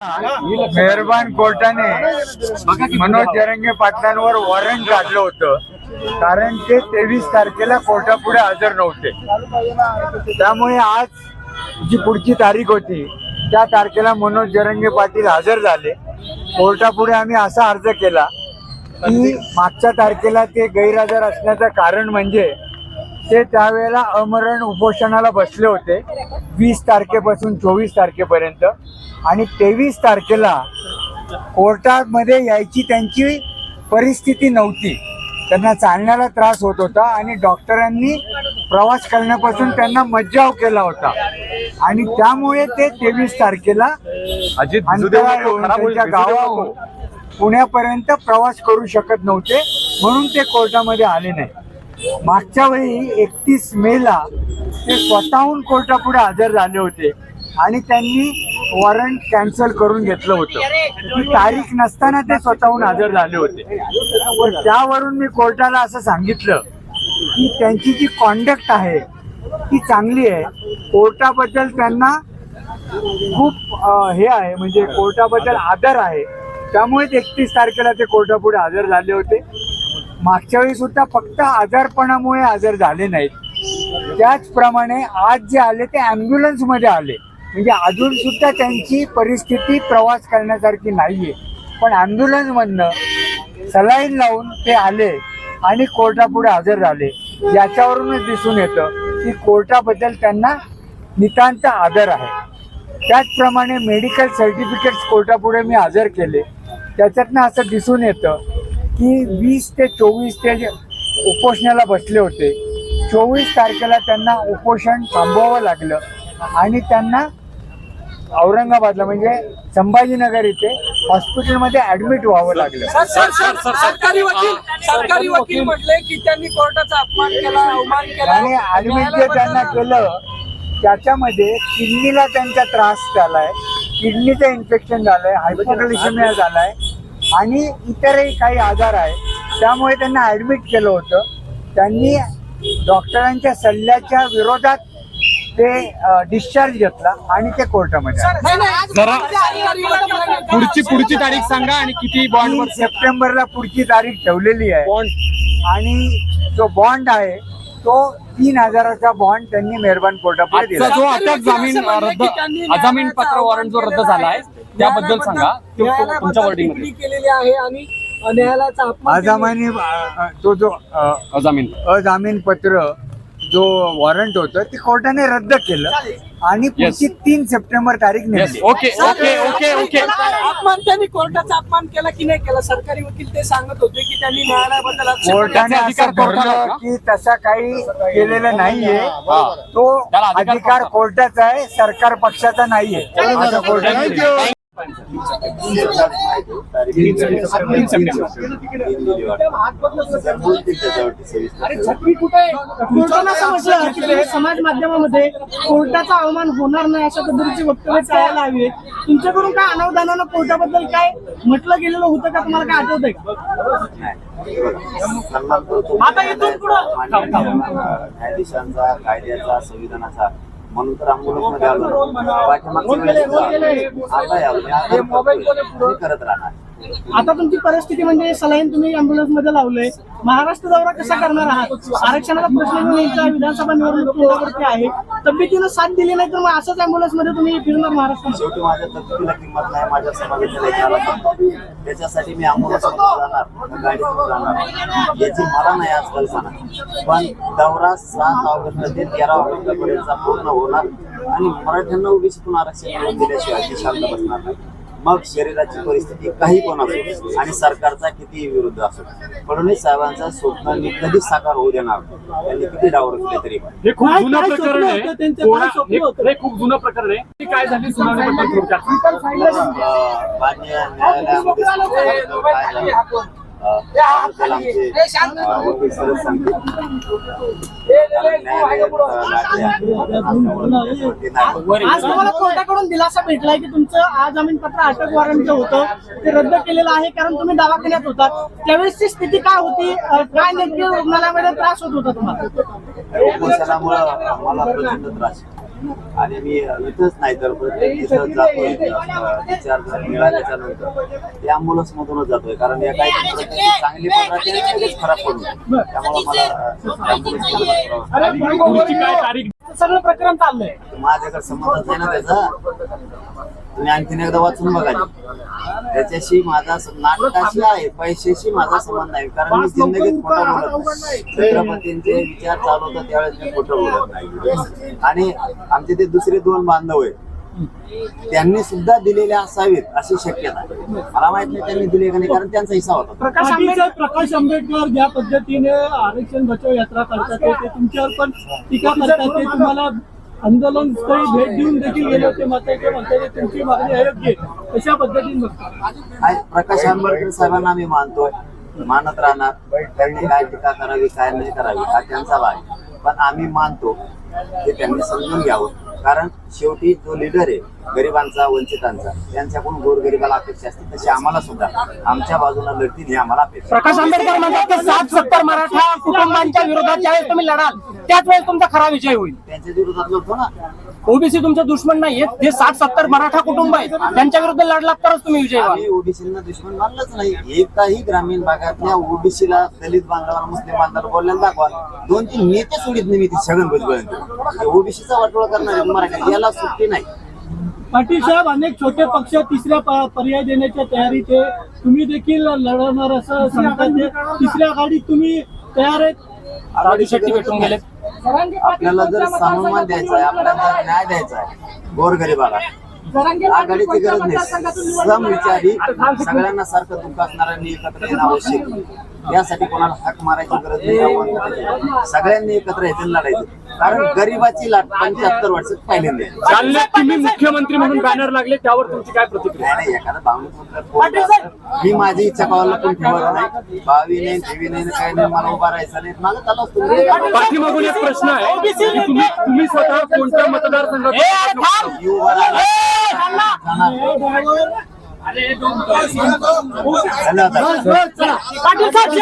मेहरबान कोर्टाने मनोज जरंगे पाटलांवर वॉरंट काढलं होतं. कारण ते तेवीस तारखेला कोर्टापुढे हजर नव्हते. त्यामुळे आज जी पुढची तारीख होती त्या तारखेला मनोज जरंगे पाटील हजर झाले. कोर्टापुढे आम्ही असा अर्ज केला की मागच्या तारखेला ते गैरहजर असण्याचं कारण म्हणजे ते त्यावेळेला अमरण उपोषणाला बसले होते. वीस तारखेपासून चोवीस तारखेपर्यंत. आणि तेवीस तारखेला कोर्टामध्ये यायची त्यांची परिस्थिती नव्हती. त्यांना चालण्याला त्रास होत होता आणि डॉक्टरांनी प्रवास करण्यापासून त्यांना मज्जाव केला होता. आणि त्यामुळे ते तेवीस तारखेला त्यांच्या गावाहून पुण्यापर्यंत प्रवास करू शकत नव्हते म्हणून ते कोर्टामध्ये आले नाही. मागच्या वेळी एकतीस मेला ते स्वतःहून कोर्टापुढे हजर झाले होते आणि त्यांनी वॉरंट कॅन्सल करून घेतलं होतं. ती तारीख नसताना ते स्वतःहून हजर झाले होते. पण त्यावरून मी कोर्टाला असं सांगितलं की त्यांची जी कॉन्डक्ट आहे ती चांगली आहे. कोर्टाबद्दल त्यांना खूप हे आहे म्हणजे कोर्टाबद्दल आदर आहे. त्यामुळेच एकतीस तारखेला ते कोर्टापुढे हजर झाले होते. मागच्या वेळी सुद्धा फक्त आजारपणामुळे हजर झाले नाहीत. त्याचप्रमाणे आज जे आले ते ॲम्ब्युलन्समध्ये आले. म्हणजे अजून सुद्धा त्यांची परिस्थिती प्रवास करण्यासारखी नाहीये. पण ॲम्ब्युलन्स मधनं सलाईन लावून ते आले आणि कोर्टापुढे हजर झाले. याच्यावरूनच दिसून येतं की कोर्टाबद्दल त्यांना नितांत आदर आहे. त्याचप्रमाणे मेडिकल सर्टिफिकेट्स कोर्टापुढे मी हजर केले. त्याच्यातनं असं दिसून येतं की वीस ते चोवीस ते जे उपोषणाला बसले होते चोवीस तारखेला त्यांना उपोषण थांबवावं लागलं आणि त्यांना औरंगाबादला म्हणजे संभाजीनगर इथे हॉस्पिटलमध्ये ऍडमिट व्हावं लागलं. सर, सर, सर, सरकारी वकील सरकारी वकील. म्हटले की त्यांनी कोर्टाचा अपमान केला अवमान केला. आणि ऍडमिट जे त्यांना केलं त्याच्यामध्ये किडनीला त्यांचा त्रास झालाय किडनीचं इन्फेक्शन झालंय हायपोग्लिसेमिया झालाय. आणि इतरही काही आजार आहे त्यामुळे त्यांना ऍडमिट केलं होतं. त्यांनी डॉक्टरांच्या सल्ल्याच्या विरोधात ते डिस्चार्ज घेतला आणि ते कोर्टामध्ये पुढची पुढची तारीख सांगा आणि किती बॉन्ड सप्टेंबरला पुढची तारीख ठेवलेली आहे. बॉन्ड आणि जो बॉन्ड आहे तो तीन हजाराचा बॉन्ड त्यांनी मेहरबान कोर्टापुढे आजचा दिला. जो अटक जामीन रद्द अजामीन पत्र वॉरंट जो रद्द झालाय त्याबद्दल सांगा. तो- तो तुमच्या न्यायालयाबद्दल वर्डिंग टिप्पणी केलेली आहे आणि न्यायालयाचा अपमान केलेला अजामानी अ, तो जो अ, अजामीन अजामीन पत्र जो वॉरंट होतं ते कोर्टाने रद्द केलं. आणि पुढची तीन सप्टेंबर तारीख येस नेमली. ओके ओके ओके ओके अपमान त्यांनी कोर्टाचा अपमान केला की नाही केला? सरकारी वकील ते सांगत होते की त्यांनी न्यायालयाबद्दल आक्षेप कोर्टाने त्याचे अधिकार असं कोर्टाला धरलं का? की तसा काही केलेलं नाहीये. हा. तो त्याला अधिकार अधिकार कोर्टाचा. कोर्टाचा आहे सरकार पक्षाचा नाहीये. असं कोर्टाने समाज माध्यमामध्ये कोर्टाचा अवमान होणार नाही अशा पद्धतीची वक्तव्य करायला हवी तुमच्याकडून काय अनावधानानं कोर्टाबद्दल काय म्हटलं गेलेलं होतं का तुम्हाला काय आठवतंय आता इथून न्यायाधीशांचा कायद्याचा संविधानाचा म्हणून तर आंदोलनमध्ये आलो पाठीमागच्या वेळेस सुद्धा आलो. आता यावं. मी आता करतोय. मी करत राहणार आता तुमची परिस्थिती म्हणजे सलाईन तुम्ही अँब्युलन्समध्ये लावलंय. महाराष्ट्र दौरा कसा करणार आहात? आरक्षणाचा प्रश्न घेऊन विधानसभा निवडणूक आहे. तब्येतीनं साथ दिली नाही तर मग असंच अँब्युलन्समध्ये तुम्ही फिरणार महाराष्ट्र शेवटी माझ्या तब्येतीला किंमत नाही माझ्या समाजाच्या त्याच्यासाठी मी अँब्युलन्स जाणार गाडीतून जाणार. याची मला नाही आज कल्पना. पण दौरा सात ऑगस्ट ते तेरा ऑगस्ट पर्यंत पूर्ण होणार. आणि मराठ्यांना ओबीसीतून आरक्षण दिल्याशिवाय शांत बसणार नाही. मग शरीराची परिस्थिती काही पण असो आणि सरकारचा किती विरुद्ध असो फडणवीस साहेबांचं स्वप्न मी कधीच साकार होऊ देणार. त्यांनी किती डावर केले तरी हे खूप काय- जुनं काय प्रकरण स्वप्न आहे. होतं त्यांचं? कोणा- काय स्वप्न होतं? हे खूप जुनं प्रकरण आहे. ती काय झाली? अं, मान्य न्यायालयामध्ये आज तुम्हाला कोर्टाकडून दिलासा भेटलाय की तुमचं आज जामीन पत्र अटक वॉरंट जे होतं ते रद्द केलेलं आहे कारण तुम्ही दवाखान्यात होता. त्यावेळेसची स्थिती काय होती? काय नेमकी रुग्णालयामध्ये त्रास होत होता तुम्हाला? आणि मी इथंच नाही तर प्रत्येक दिवसात जातोय डिस्चार्ज मिळाल्याच्या नंतर ते अँब्युलन्स मधूनच जातोय कारण या काही चांगली पण राहते लगेच खराब पडून. त्यामुळे मला सगळं प्रकरण चाललंय. माझ्याकडे संबंधच नाही ना त्याचा. तुम्ही आणखीन एकदा वाचून बघा त्याच्याशी माझा नाटकाशी आहे पैशाशी माझा संबंध नाही कारण मी जिंदगीत खोटं बोलत नाही. छत्रपतींचे विचार चालू होता त्यावेळेस मी खोटं बोलत नाही. आणि आमचे ते दुसरे दोन बांधव आहेत. त्यांनी सुद्धा दिलेले असावेत अशी शक्यता. आहे. मला माहीत नाही त्यांनी दिले का नाही कारण त्यांचा हिस्सा होता. प्रकाश आंबेडकर प्रकाश आंबेडकर ज्या पद्धतीने आरक्षण बचाव यात्रा करतात ते ते तुमच्यावर पण टीका करतात ते तुम्हाला आंदोलन स्थळी भेट देऊन देखील गेले होते. मात्र ते म्हणतात तुमची मागणी अयोग्य कशा पद्धतीने बघतात प्रकाश आंबेडकर साहेबांना आम्ही मानतोय. मानत राहणार. त्यांनी काय टीका करावी काय नाही करावी हा त्यांचा भाग पण आम्ही मानतो हे त्यांनी समजून घ्यावं. कारण शेवटी जो लिडर आहे गरिबांचा वंचितांचा त्यांच्याकडून गोरगरिबाला अपेक्षा असते तशी आम्हाला सुद्धा आमच्या बाजूला लढतील ही आम्हाला अपेक्षा. प्रकाश आंबेडकर म्हणतात की सात सत्तर मराठा कुटुंबांच्या विरोधात ज्यावेळेस तुम्ही लढाल त्याच वेळेस तुमचा खरा विजय होईल त्यांच्या विरोधात लढतो ना ओबीसी तुमचे दुश्मन नाहीयेत. जे साठ सत्तर मराठा कुटुंब आहेत त्यांच्या विरुद्ध लढलात तरच तुम्ही विजय व्हाल. आम्ही ओबीसीला दुश्मन मानलंच नाही. एकाही ग्रामीण भागातल्या ओबीसीला दलित बांधवाला मुस्लिम बांधवाला बोलल्याला दाखवा. दोन तीन नेते सोडित नाही मी ती छगन भुजबळ. ओबीसीचा वाटोळा करणार मराठी. याला सुट्टी नाही. पाटील साहेब अनेक छोटे पक्ष तिसऱ्या प- पर्याय देण्याच्या तयारीत आहे. तुम्ही देखील लढवणार असं सांगतात. तिसऱ्या आघाडीत तुम्ही तयार आहेत? राजू शेट्टी भेटून गेले आपल्याला जर सन्मान द्यायचा आहे आपल्याला जर न्याय द्यायचा आहे गोरगरिबाला आघाडीची गरज नाही. समविचारी सगळ्यांना सारखं दुःख असणाऱ्यांनी एकत्र येणं आवश्यक आहे. यासाठी कोणाला हाक मारायची गरज नाही. सगळ्यांनी एकत्र आणि लढायचं. कारण गरिबाची लाट पंच्याहत्तर वर्षात पहिल्यांदा. चालले तुम्ही मुख्यमंत्री म्हणून बॅनर लागले त्यावर तुमची काय प्रतिक्रिया? नाही नाही एखादा. मी माझी इच्छा पावायला पण ठेवत नाही. भावी नाही ठेवी नाही काही नाही मला उभा राहायचं नाही. माझं चालू असतं. पाठीमागून एक प्रश्न आहे. की तुम्ही तुम्ही स्वतः कोणत्या मतदारसंघात उभा राहणार धन्यवाद